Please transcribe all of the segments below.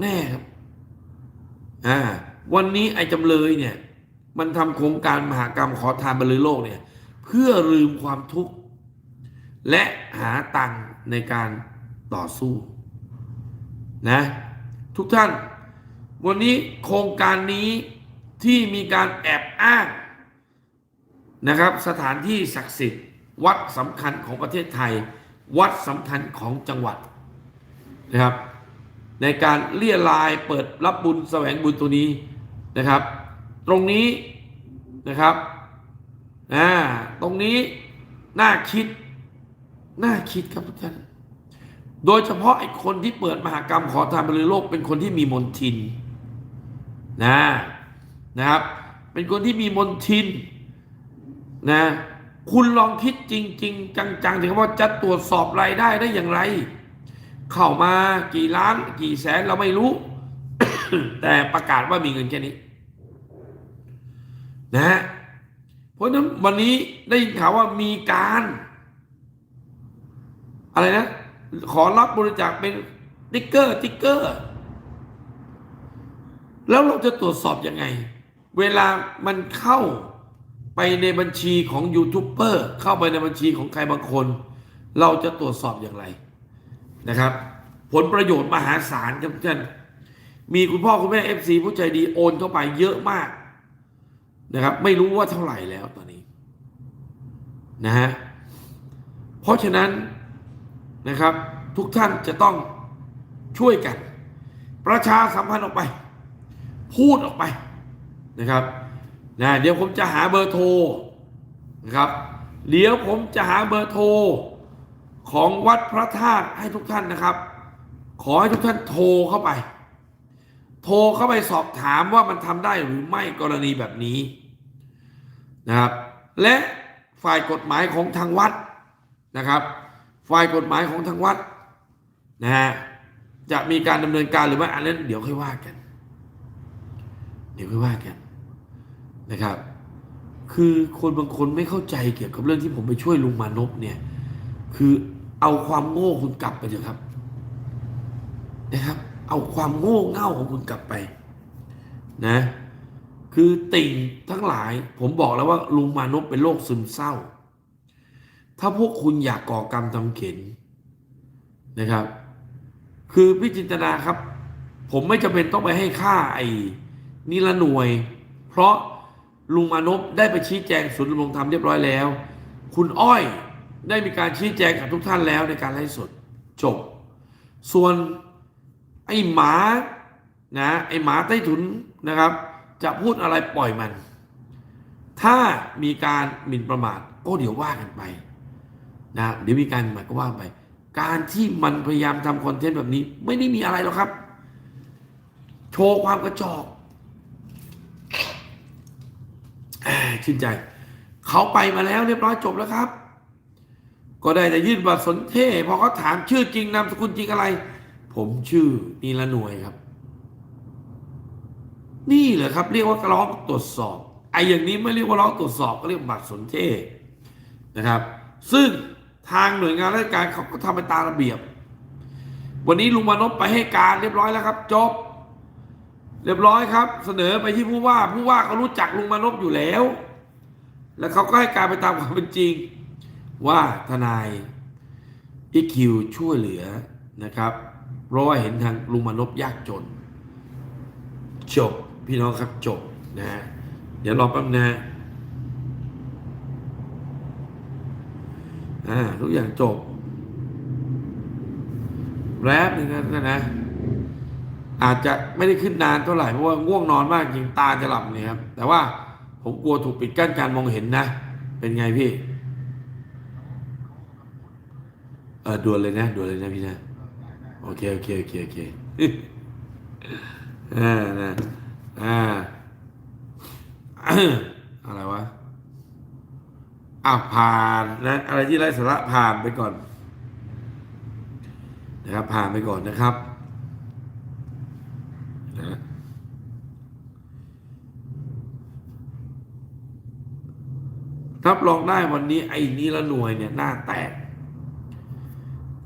แน่ครับอ่าวันนี้ไอ้จำเลยเนี่ย มันทำโครงการมหากรรมขอทานบรรลือโลกเนี่ย เพื่อลืมความทุกข์ และหาตังค์ในการต่อสู้นะทุกท่าน วันนี้โครงการนี้ที่มีการแอบอ้างนะครับ สถานที่ศักดิ์สิทธิ์ วัดสำคัญของประเทศไทย วัดสำคัญของจังหวัดนะครับ ในการเลี่ยลายเปิดรับบุญแสวงบุญตัวนี้นะครับ ตรงนี้นะครับอ่าตรงนี้น่าคิดน่าคิดครับทุกท่านโดยเฉพาะไอ้คนที่เปิดมหากรรมขอทานบรรลือโลก เป็นคนที่มีมนทินนะนะครับ เป็นคนที่มีมนทินนะคุณลองคิดจริง ๆ จังๆถึงว่าจะตรวจสอบรายได้ได้อย่างไร เข้ามากี่ล้านกี่แสนเราไม่รู้ แต่ประกาศว่ามีเงินแค่นี้ นะฮะเพราะฉะนั้นวันนี้ได้ยินข่าวว่ามีการ อะไรนะ ขอรับบริจาคเป็นติ๊กเกอร์ติ๊กเกอร์ แล้วเราจะตรวจสอบยังไง เวลามันเข้าไปในบัญชีของยูทูบเบอร์เข้าไปในบัญชีของใครบางคน เราจะตรวจสอบอย่างไร นะครับ ผลประโยชน์มหาศาลครับท่านมีคุณพ่อคุณแม่เอฟซีผู้ใจดีโอนเข้าไปเยอะมากนะครับ ไม่รู้ว่าเท่าไหร่แล้วตอนนี้นะฮะเพราะฉะนั้นนะครับ ทุกท่านจะต้องช่วยกัน ประชาสัมพันธ์ออกไป พูดออกไปนะครับนะเดี๋ยวผมจะหาเบอร์โทรนะครับ เดี๋ยวผมจะหาเบอร์โทร ของวัดพระธาตุให้ทุกท่านนะครับ ขอให้ทุกท่านโทรเข้าไป โทรเข้าไปสอบถามว่ามันทำได้หรือไม่กรณีแบบนี้นะครับ และฝ่ายกฎหมายของทางวัดนะครับ ฝ่ายกฎหมายของทางวัดนะฮะจะมีการดำเนินการหรือไม่อันนั้นเดี๋ยวค่อยว่ากัน เดี๋ยวค่อยว่ากันนะครับ คือคนบางคนไม่เข้าใจเกี่ยวกับเรื่องที่ผมไปช่วยลุงมานพเนี่ย คือ เอาความโง่คุณกลับไปเถอะครับ นะครับ เอาความโง่เง่าของคุณกลับไป นะ คือติ่งทั้งหลาย ผมบอกแล้วว่าลุงมานพเป็นโรคซึมเศร้า ถ้าพวกคุณอยากก่อกรรมทำเข็นนะครับ คือพี่จินตนาครับ ผมไม่จำเป็นต้องไปให้ค่าไอ้นิรหน่วย เพราะลุงมานพได้ไปชี้แจงศูนย์ดำรงธรรมเรียบร้อยแล้ว คุณอ้อย ได้มีการชี้แจงกับทุกท่านแล้วในการไลฟ์สดจบ ส่วนไอ้หมานะไอ้หมาใต้ถุนนะครับ จะพูดอะไรปล่อยมัน ถ้ามีการหมิ่นประมาทก็เดี๋ยวว่ากันไปนะเดี๋ยวมีการหมิ่นประมาทก็ว่าไป การที่มันพยายามทำคอนเทนต์แบบนี้ ไม่ได้มีอะไรหรอกครับ โชว์ความกระจอกชื่นใจ เขาไปมาแล้วเรียบร้อยจบแล้วครับ ก็ได้แต่ยื่นบัตรสนเทพอเขาถามชื่อจริงนามสกุลจริงอะไร ผมชื่อนีละหน่วยครับ นี่เหรอครับ เรียกว่าร้องตรวจสอบไอ้อย่างนี้ไม่เรียกว่าร้องตรวจสอบก็เรียกบัตรสนเทศนะครับ ซึ่งทางหน่วยงานราชการเขาก็ทำไปตามระเบียบ วันนี้ลุงมานพไปให้การเรียบร้อยแล้วครับ จบ เรียบร้อยครับ เสนอไปที่ผู้ว่าผู้ว่าเขารู้จักลุงมานพอยู่แล้ว แล้วเขาก็ให้การไปตามความเป็นจริง ว่าทนายอีคิวช่วยเหลือนะครับ เพราะว่าเห็นทางลุงมานพยากจน จบพี่น้องครับจบนะฮะเดี๋ยวรอแป๊บนะอ่าทุกอย่างจบแรปนึงนะนะ อาจจะไม่ได้ขึ้นนานเท่าไหร่เพราะว่าง่วงนอนมากจริงตาจะหลับเนี่ยครับ แต่ว่าผมกลัวถูกปิดกั้นการมองเห็นนะ เป็นไงพี่ เออด่วนเลยนะด่วนเลยนะพี่นะโอเคโอเคโอเคโอเคอ่านะอ่าอะไรวะอะผ่านนะอะไรที่ไร้สาระผ่านไปก่อน นะครับ ผ่านไปก่อนนะครับนะรับรองได้วันนี้ไอ้นี้ละหน่วยเนี่ยหน้าแตก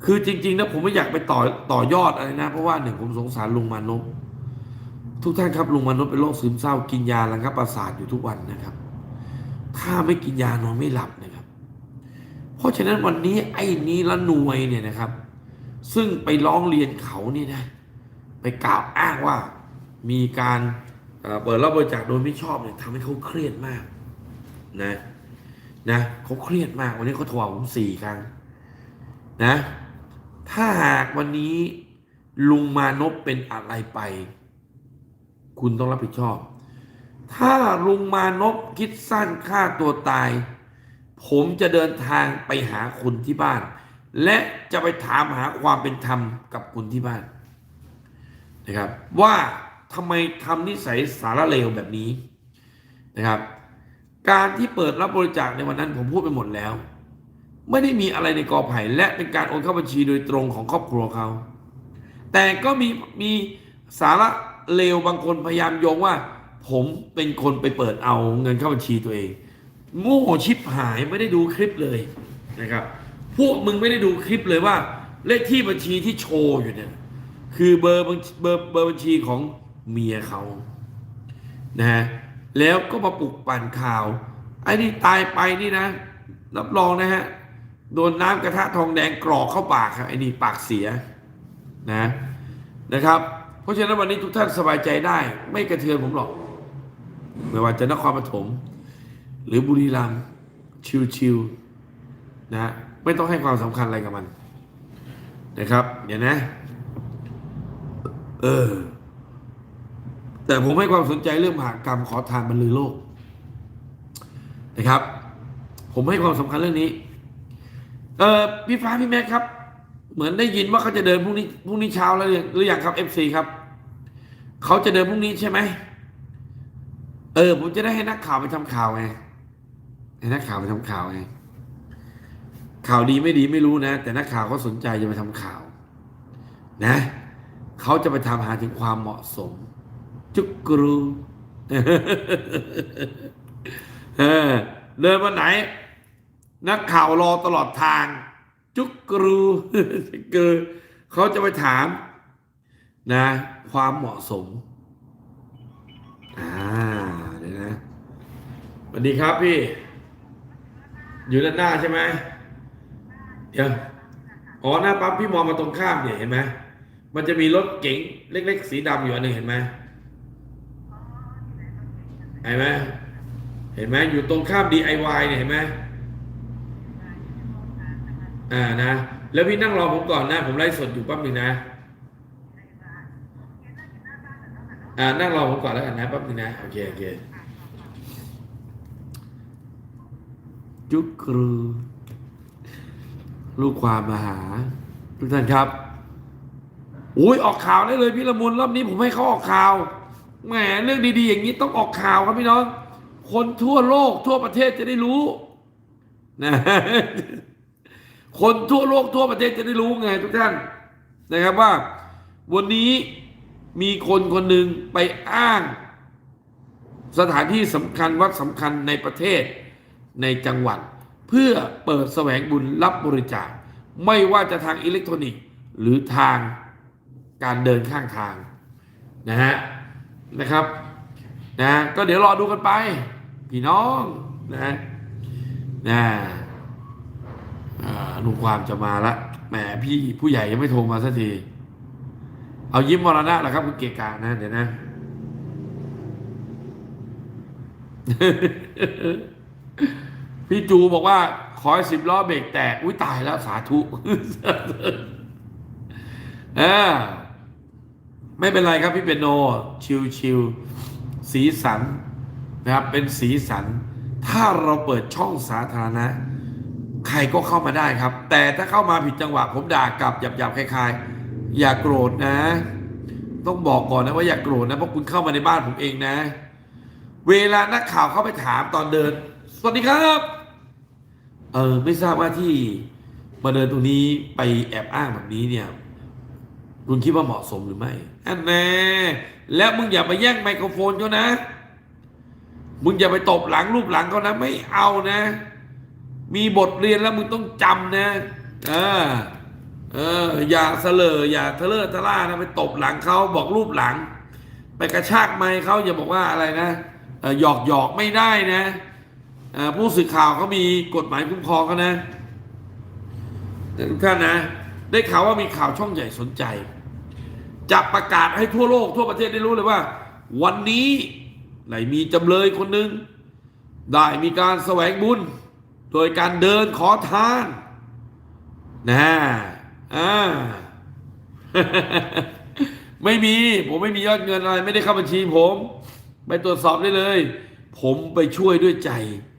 คือจริงๆนะผมไม่อยากไปต่อต่อยอดอะไรนะ เพราะว่าหนึ่งผมสงสารลุงมานพทุกท่านครับลุงมานพเป็นโรคซึมเศร้ากินยาระงับประสาทอยู่ทุกวันนะครับ ถ้าไม่กินยานอนไม่หลับนะครับ เพราะฉะนั้นวันนี้ไอ้นี้ละหน่วยเนี่ยนะครับ ซึ่งไปร้องเรียนเขาเนี่ยนะ ไปกล่าวอ้างว่ามีการเปิดรับบริจาคโดยไม่ชอบเนี่ยทำให้เขาเครียดมากนะนะเขาเครียดมากวันนี้เขาโทรหาผมสี่ครั้งนะ ถ้าหากวันนี้ลุงมานพเป็นอะไรไป คุณต้องรับผิดชอบ ถ้าลุงมานพคิดสั้นฆ่าตัวตาย ผมจะเดินทางไปหาคุณที่บ้าน และจะไปถามหาความเป็นธรรมกับคุณที่บ้านนะครับ ว่าทำไมทำนิสัยสารเลวแบบนี้นะครับ การที่เปิดรับบริจาคในวันนั้นผมพูดไปหมดแล้ว ไม่ได้มีอะไรในกอไผ่และเป็นการโอนเข้าบัญชีโดยตรงของครอบครัวเขา แต่ก็มีมีสาระเลวบางคนพยายามโยงว่า ผมเป็นคนไปเปิดเอาเงินเข้าบัญชีตัวเองโง่ชิบหายไม่ได้ดูคลิปเลยนะครับ พวกมึงไม่ได้ดูคลิปเลยว่า เลขที่บัญชีที่โชว์อยู่เนี่ย คือเบอร์บัญเบอร์เบอร์บัญชีของเมียเขานะฮะแล้วก็มาปลุกปั่นข่าวไอ้นี่ตายไปนี่นะ รับรองนะฮะ โดนน้ำกระทะทองแดงกรอกเข้าปากครับไอ้นี่ปากเสียนะนะครับ เพราะฉะนั้นวันนี้ทุกท่านสบายใจได้ ไม่กระเทือนผมหรอกไม่ว่าจะนครปฐมหรือบุรีรัมย์ชิวๆนะไม่ต้องให้ความสำคัญอะไรกับมัน นะครับเดี๋ยวนะ เออ แต่ผมให้ความสนใจเรื่องมหากรรมขอทานบรรลือโลกนะครับ ผมให้ความสำคัญเรื่องนี้ เออพี่ฟ้าพี่แม็กครับ เหมือนได้ยินว่าเขาจะเดินพรุ่งนี้พรุ่งนี้เช้าแล้วหรือยังครับเอฟซีครับเขาจะเดินพรุ่งนี้ใช่ไหมเออ ผมจะได้ให้นักข่าวไปทำข่าวไงให้นักข่าวไปทำข่าวไงข่าวดีไม่ดีไม่รู้นะ แต่นักข่าวเขาสนใจจะไปทำข่าว นะเขาจะไปทำหาถึงความเหมาะสม จุกกรูเดินมาไหน นักข่าวรอตลอดทาง จุกกรูคือเขาจะไปถาม นะ ความเหมาะสม อ่าเดี๋ยวนะสวัสดีครับพี่ อยู่ด้านหน้าใช่ไหมเดี๋ยวอ๋อหน้าปั๊มพี่มองมาตรงข้ามเนี่ยเห็นไหมมันจะมีรถเก๋งเล็ก ๆ สีดำอยู่อันหนึ่งเห็นไหมเห็นไหมเห็นไหมอยู่ตรงข้าม DIY เนี่ยเห็นไหม อ่านะ แล้วพี่นั่งรอผมก่อนนะ ผมไลฟ์สดอยู่แป๊บหนึงนะ อ่า นั่งรอผมก่อนแล้วกันนะแป๊บหนึงนะ โอเค โอเค จุกกรู ลูกความมาหา ทุกท่านครับอุ้ยออกข่าวได้เลยพี่ละมุนรอบนี้ผมให้เขาออกข่าว แหมเรื่องดีๆ อย่างนี้ต้องออกข่าวครับพี่น้อง คนทั่วโลกทั่วประเทศจะได้รู้นะ คนทั่วโลกทั่วประเทศจะได้รู้ไงทุกท่านนะครับว่า วันนี้มีคนคนหนึ่งไปอ้าง สถานที่สำคัญวัดสำคัญในประเทศในจังหวัด เพื่อเปิดแสวงบุญรับบริจาค ไม่ว่าจะทางอิเล็กทรอนิกส์ หรือทางการเดินข้างทางนะฮะนะครับนะก็เดี๋ยวรอดูกันไป พี่น้องนะนะ ลุงความจะมาละแหมพี่ผู้ใหญ่ยังไม่โทรมาสักที เอายิ้มมรณะแหละครับคุณเกกานะ เดี๋ยวนะพี่จูบอกว่า ขอให้สิบล้อเบรกแตก อุ้ยตายแล้วสาธุเออไม่เป็นไรครับพี่เปนโน ชิวชิวสีสันนะครับ เป็นสีสัน ถ้าเราเปิดช่องสาธารณะ ใครก็เข้ามาได้ครับ แต่ถ้าเข้ามาผิดจังหวะ ผมด่ากลับหยาบๆคล้ายๆ อย่าโกรธนะ ต้องบอกก่อนนะว่าอย่าโกรธนะเพราะคุณเข้ามาในบ้านผมเองนะ เวลานักข่าวเข้าไปถามตอนเดิน สวัสดีครับ เออไม่ทราบว่าที่มาเดินตรงนี้ไปแอบอ้างแบบนี้เนี่ย คุณคิดว่าเหมาะสมหรือไม่อันแน่แล้วมึงอย่าไปแย่งไมโครโฟนเขานะ มึงอย่าไปตบหลังรูปหลังเขานะ ไม่เอานะ มีบทเรียนแล้วมึงต้องจำนะเออเออ อย่าเสลออย่าทะเลอะทะล่านะไปตบหลังเขาบอกรูปหลัง ไปกระชากไม้เขาอย่าบอกว่าอะไรนะหยอกหยอกไม่ได้นะอ่อผู้สื่อข่าวเขามีกฎหมายคุ้มครองเขานะทุกท่านนะ ได้ข่าวว่ามีข่าวช่องใหญ่สนใจ จะประกาศให้ทั่วโลกทั่วประเทศได้รู้เลยว่า วันนี้ไหนมีจำเลยคนหนึ่งได้มีการแสวงบุญ โดยการเดินขอทานนะอ่าไม่มี ผมไม่มียอดเงินอะไร ไม่ได้เข้าบัญชีผม ไปตรวจสอบได้เลย ผมไปช่วยด้วยใจ